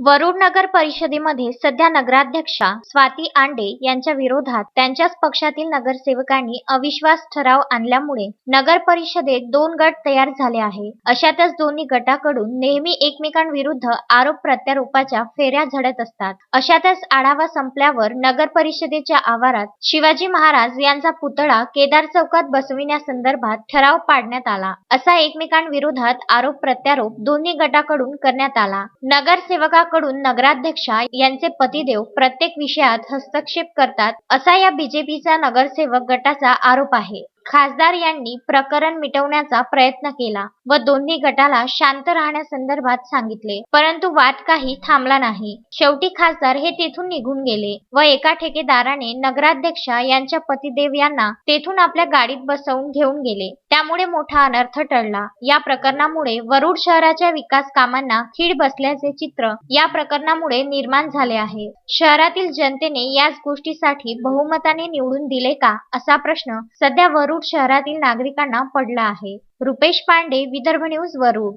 वरुड नगर परिषदेमध्ये सध्या नगराध्यक्षा स्वाती आंडे यांच्या विरोधात त्यांच्याच पक्षातील नगरसेवकांनी अविश्वास ठराव आणल्यामुळे नगर परिषदेत दोन गट तयार झाले आहे. अशातच दोन्ही गटाकडून नेहमी एकमेकांविरुद्ध आरोप प्रत्यारोपाच्या फेऱ्या झडत असतात. अशातच आढावा संपल्यावर नगर परिषदेच्या आवारात शिवाजी महाराज यांचा पुतळा केदार चौकात बसविण्यासंदर्भात ठराव पाडण्यात आला. असा एकमेकांविरोधात आरोप प्रत्यारोप दोन्ही गटाकडून करण्यात आला. नगरसेवका नगरसेवकाकडून नगराध्यक्षा यांचे पतिदेव प्रत्येक विषयात हस्तक्षेप करतात असा या बीजेपीचा नगरसेवक गटाचा आरोप आहे. खासदार यांनी प्रकरण मिटवण्याचा प्रयत्न केला व दोन्ही गटाला शांत राहण्यासंदर्भात सांगितले. परंतु वाद काही थांबला नाही. शेवटी खासदार हे तेथून निघून गेले व एका ठेकेदाराने नगराध्यक्षा यांच्या पतिदेव यांना तेथून आपल्या गाडीत बसवून घेऊन गेले. त्यामुळे मोठा अनर्थ टळला. या प्रकरणामुळे वरुड शहराच्या विकास कामांना खीड बसल्याचे चित्र या प्रकरणामुळे निर्माण झाले आहे. शहरातील जनतेने याच गोष्टीसाठी बहुमताने निवडून दिले का असा प्रश्न सध्या वरुड शहरातील नागरिकांना पडला आहे. रुपेश पांडे विदर्भ न्यूज वरुड.